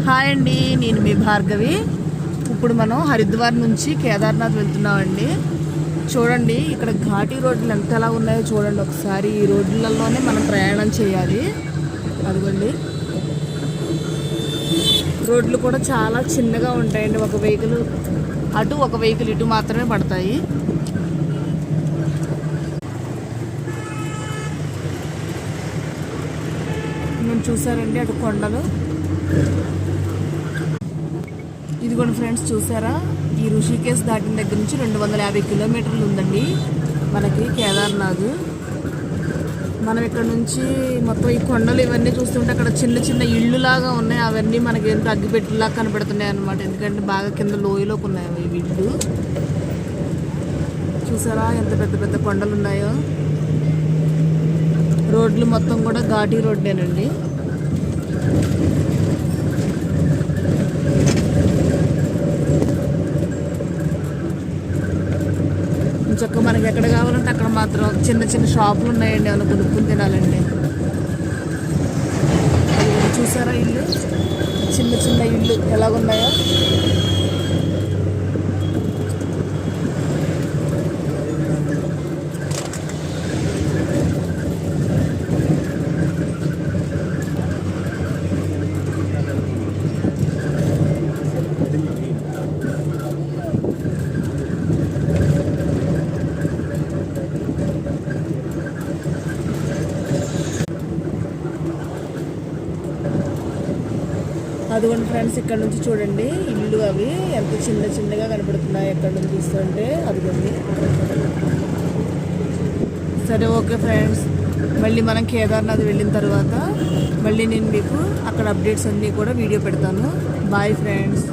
Hi అండి నేను మీ భార్గవి. ఇప్పుడు మనం హరిద్వార్ నుంచి కేదార్నాథ్ వెళ్తున్నామండి. చూడండి ఇక్కడ ఘాటీ రోడ్లు ఎంత ఎలా ఉన్నాయో చూడండి ఒకసారి. ఈ రోడ్లలోనే మనం ప్రయాణం చేయాలి. అదిగోండి. రోడ్లు కూడా చాలా చిన్నగా ఉంటాయండి. ఒక వెహికల్ అటు ఒక వెహికల్ ఇటు మాత్రమే పడతాయి. మేము చూసారండి అటు కొండలు. ఇదిగోండి ఫ్రెండ్స్ చూసారా? ఈ ఋషికేశ్ దాటిన దగ్గర నుంచి రెండు వందల యాభై కిలోమీటర్లు ఉందండి. మనకి కేదార్నాథ్. మనం ఇక్కడ నుంచి మొత్తం ఈ కొండలు ఇవన్నీ చూస్తుంటే అక్కడ చిన్న చిన్న ఇళ్ళు లాగా ఉన్నాయి. అవన్నీ మనకి ఎంత అగ్గిపెట్టులాగా కనబడుతున్నాయి అనమాట ఎందుకంటే బాగా కింద లోయలోకి ఉన్నాయి అవి ఈ ఇళ్ళు. చూసారా ఎంత పెద్ద పెద్ద కొండలు ఉన్నాయో? రోడ్లు మొత్తం కూడా ఘాటీ రోడ్డేనండి. చక్క మనకి ఎక్కడ కావాలంటే అక్కడ మాత్రం చిన్న చిన్న షాపులు ఉన్నాయండి ఏమైనా కొనుక్కుని తినాలండి. చూసారా ఇల్లు? చిన్న చిన్న ఇల్లు. ఎలాగున్నాయో? అదిగోండి ఫ్రెండ్స్ ఇక్కడ నుంచి చూడండి. ఇల్లు అవి ఎంత చిన్న చిన్నగా కనపడుతున్నాయి ఎక్కడ నుంచి చూస్తుంటే అదిగోండి. సరే ఓకే ఫ్రెండ్స్. మళ్ళీ మనం కేదార్నాథ్ వెళ్ళిన తర్వాత మళ్ళీ నేను మీకు అక్కడ అప్డేట్స్ అన్నీ కూడా వీడియో పెడతాను. Bye friends.